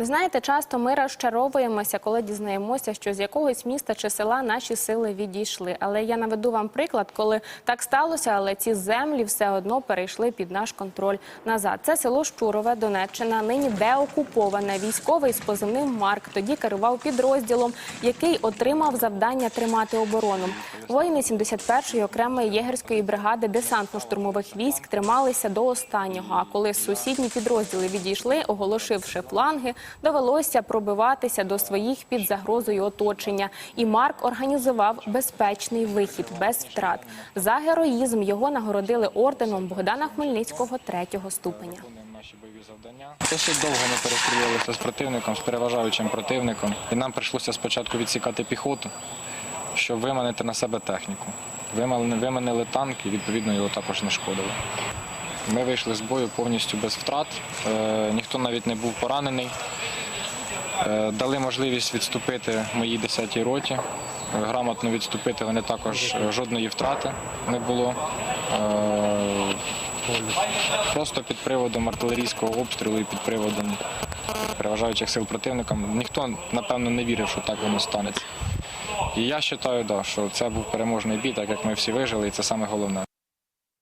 Знаєте, часто ми розчаровуємося, коли дізнаємося, що з якогось міста чи села наші сили відійшли. Але я наведу вам приклад, коли так сталося, але ці землі все одно перейшли під наш контроль назад. Це село Щурове, Донеччина, нині деокуповане. Військовий з позивним Марк тоді керував підрозділом, який отримав завдання тримати оборону. Воїни 71-ї окремої єгерської бригади десантно-штурмових військ трималися до останнього. А коли сусідні підрозділи відійшли, оголошивши фланги, довелося пробиватися до своїх під загрозою оточення. І Марк організував безпечний вихід без втрат. За героїзм його нагородили орденом Богдана Хмельницького третього ступеня. наші бойові завдання. Досить довго ми перестрілялися з противником, з переважаючим противником. І нам прийшлося спочатку відсікати піхоту, щоб виманити на себе техніку. Виманили танк і відповідно його також не шкодили. Ми вийшли з бою повністю без втрат, е, ніхто навіть не був поранений. Е, Дали можливість відступити моїй 10-й роті. Е, Грамотно відступити вони також е, жодної втрати не було. Просто під приводом артилерійського обстрілу і під приводом переважаючих сил противника ніхто, напевно, не вірив, що так воно станеться. І я вважаю, да, що це був переможний бій, так як ми всі вижили, і це саме головне.